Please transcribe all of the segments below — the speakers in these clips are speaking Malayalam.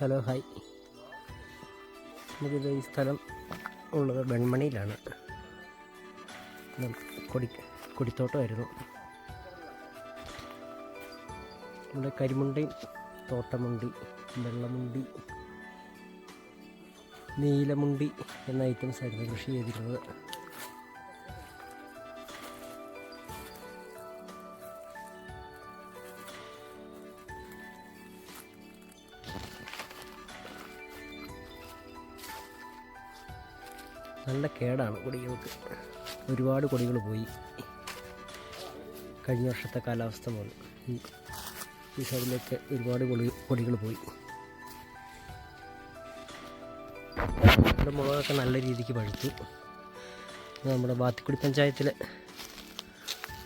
Hello hi. നമുക്കിത് ഈ സ്ഥലം ഉള്ളത് വെൺമണിയിലാണ്. കൊടി കൊടിത്തോട്ടമായിരുന്നു. നമ്മുടെ കരിമുണ്ടി തോട്ടമുണ്ടി വെള്ളമുണ്ടി നീലമുണ്ടി എന്ന ഐറ്റംസ് ആയിരുന്നു കൃഷി ചെയ്തിരുന്നത് നല്ല കേടാണ് കൊടികൾക്ക്. ഒരുപാട് കൊടികൾ പോയി. കഴിഞ്ഞ വർഷത്തെ കാലാവസ്ഥ പോലെ. ഈ സൈഡിലൊക്കെ ഒരുപാട് കൊടി കൊടികൾ പോയി. നമ്മുടെ മുളകൊക്കെ നല്ല രീതിക്ക് പഴുത്തു. നമ്മുടെ ബാത്തിക്കുടി പഞ്ചായത്തിൽ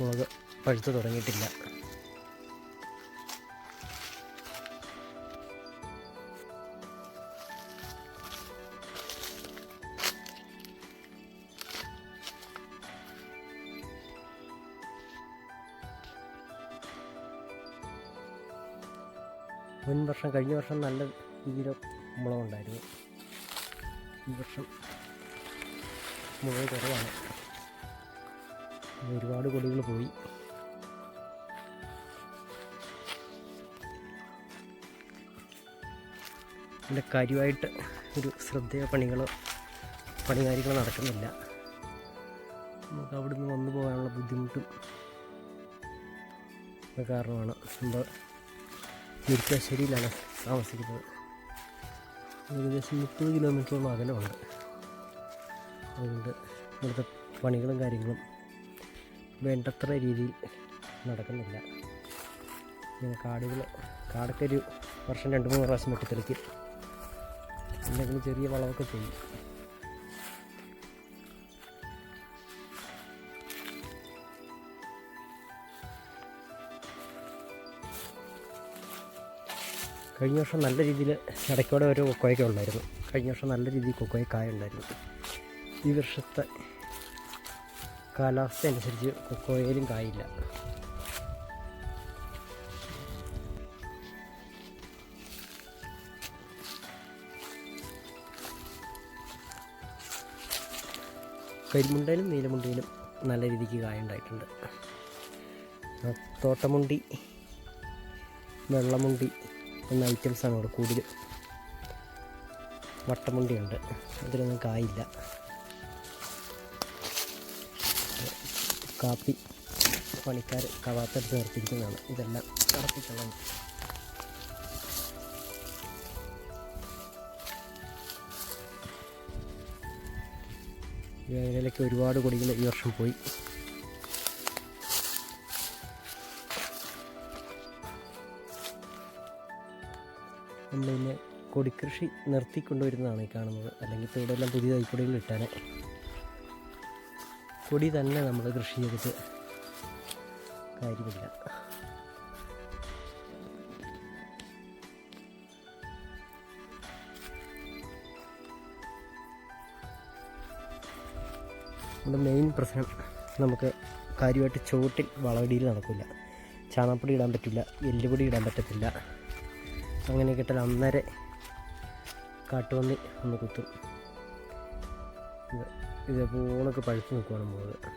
മുളക് പഴുത്ത് തുടങ്ങിയിട്ടില്ല. മുൻ വർഷം കഴിഞ്ഞ വർഷം നല്ല രീതിയിൽ മുളകുണ്ടായിരുന്നു ഈ വർഷം മുളക് കുറവാണ്. ഒരുപാട് കൊടികൾ പോയി. എന്റെ കാര്യമായിട്ട് ഒരു ശ്രദ്ധയോ പണികളോ പണികാര്യങ്ങളോ നടക്കുന്നില്ല. നമുക്ക് അവിടുന്ന് വന്നു പോകാനുള്ള ബുദ്ധിമുട്ടും കാരണമാണ്. നമ്മൾ മുരിക്കാശ്ശേരിയിലാണ് താമസിക്കുന്നത്. ഏകദേശം മുപ്പത് കിലോമീറ്ററോളം അകലമുണ്ട്. അതുകൊണ്ട് ഇവിടുത്തെ പണികളും കാര്യങ്ങളും വേണ്ടത്ര രീതിയിൽ നടക്കുന്നില്ല. ഇങ്ങനെ കാടുകൾ കാടൊക്കെ ഒരു വർഷം രണ്ട് മൂന്ന് പ്രാവശ്യം വെട്ടിത്തെളിക്കും എന്തെങ്കിലും ചെറിയ വളമൊക്കെ ചെയ്യും. കഴിഞ്ഞ വർഷം നല്ല രീതിയിൽ ഇടയ്ക്കോടെ ഒരു കൊക്കോയൊക്കെ ഉണ്ടായിരുന്നു. കഴിഞ്ഞ വർഷം നല്ല രീതിയിൽ കൊക്കോയ കായ ഉണ്ടായിരുന്നു. ഈ വർഷത്തെ കാലാവസ്ഥ അനുസരിച്ച് കൊക്കോയിലും കായില്ല. കരിമുണ്ടയിലും നീലമുണ്ടയിലും നല്ല രീതിക്ക് കായ ഉണ്ടായിട്ടുണ്ട്. തോട്ടമുണ്ടി വെള്ളമുണ്ടി എന്ന ഐറ്റംസാണ് ഇവിടെ കൂടുതൽ. വട്ടമുണ്ടിയുണ്ട്. അതിലൊന്നും കായില്ല. കാപ്പി പണിക്കാർ കവാത്തെടുത്ത് നിർത്തിയിരിക്കുന്നതാണ്. ഇതെല്ലാം കറപ്പിച്ചുള്ളത്. വേനലൊക്കെ ഒരുപാട് കൊടികൾ ഈ വർഷം പോയി. നമ്മൾ പിന്നെ കൊടിക്കൃഷി നിർത്തിക്കൊണ്ടുവരുന്നതാണ് ഈ കാണുന്നത്. അല്ലെങ്കിൽ ഇപ്പോൾ ഇവിടെ എല്ലാം പുതിയ തൈക്കൊടികൾ ഇട്ടാനെ കൊടി തന്നെ നമ്മൾ കൃഷി ചെയ്തിട്ട് കാര്യമില്ല. നമ്മുടെ മെയിൻ പ്രശ്നം നമുക്ക് കാര്യമായിട്ട് ചുവട്ടിൽ വളവടിയിൽ നടക്കില്ല. ചാണകപ്പൊടി ഇടാൻ പറ്റില്ല എല്ലുപൊടി ഇടാൻ പറ്റത്തില്ല. അങ്ങനെയൊക്കെ കിട്ടാൻ അന്നേരം കാട്ടുപന്നി ഒന്ന് കുത്തും. ഇത് ഇതേപോലൊക്കെ പഴുത്ത് നിൽക്കുവാണ് മുളക്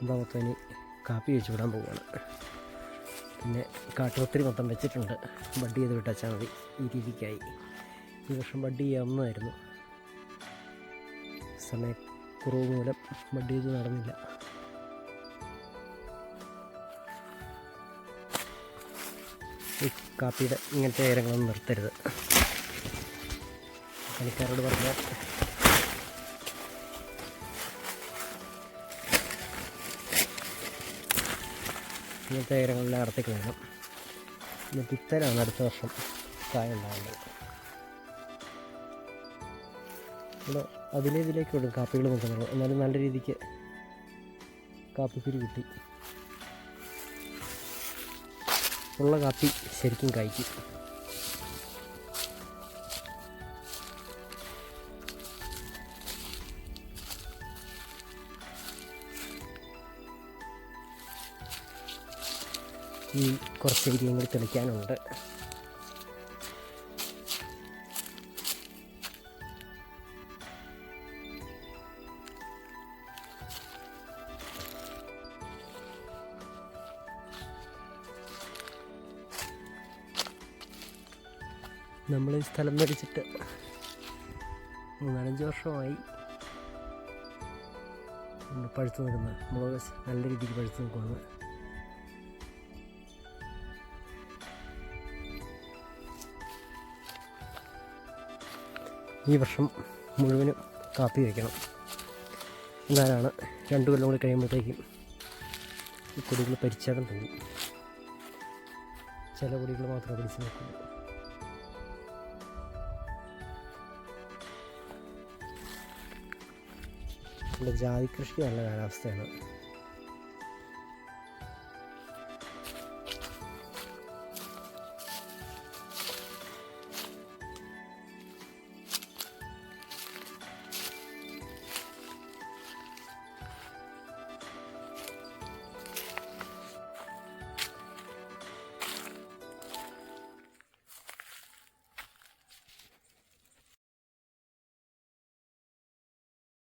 എന്താമൊത്തം ഇനി കാപ്പി വെച്ച് വിടാൻ പോവുകയാണ് പിന്നെ കാട്ടുപത്തിരി മൊത്തം വെച്ചിട്ടുണ്ട്. ബഡ് ചെയ്ത് വിട്ടാച്ചാൽ മതി. ഈ രീതിക്കായി. ഈ വർഷം ബഡ് ചെയ്യാവുന്നതായിരുന്നു. സമയക്കുറവ് മൂലം ബഡ് ചെയ്ത് നടന്നില്ല. ഈ കാപ്പിയുടെ ഇങ്ങനത്തെ ഇരങ്ങളൊന്നും നിർത്തരുത്. പണിക്കാരോട് പറഞ്ഞാൽ ഇങ്ങനത്തെ ഇരങ്ങളെല്ലാം അടത്തേക്ക് വേണം എന്നിട്ട് ഇത്തരമാണ് അടുത്ത വർഷം കായ ഉണ്ടാകുന്നത് ഇവിടെ അതിലേ ഇതിലേക്ക് വിടും കാപ്പികൾ നോക്കുന്നത് എന്നാലും നല്ല രീതിക്ക് കാപ്പിക്കുരു കിട്ടി. ഉള്ള കാപ്പി ശരിക്കും കഴിക്കും ഈ കുറച്ച് ഏരിയയും കൂടി തെളിക്കാനുണ്ട്. നമ്മൾ ഈ സ്ഥലം മേടിച്ചിട്ട് മൂന്നാലഞ്ച് വർഷമായി പഴുത്തു നിൽക്കുന്നത് നിൽക്കുന്ന മുളക് നല്ല രീതിക്ക് പഴുത്തു നിൽക്കുകയാണ് ഈ വർഷം മുഴുവനും കാപ്പി വയ്ക്കണം എന്നാലാണ് രണ്ട് കൊല്ലം കൂടി കഴിയുമ്പോഴത്തേക്കും ഈ കൊടികൾ പരിച്ചാടം തോന്നും. ചില കൊടികൾ മാത്രമേ പിടിച്ച് നിൽക്കുള്ളൂ ഇവിടെ ജാതി കൃഷി നല്ല കാലാവസ്ഥയാണ്.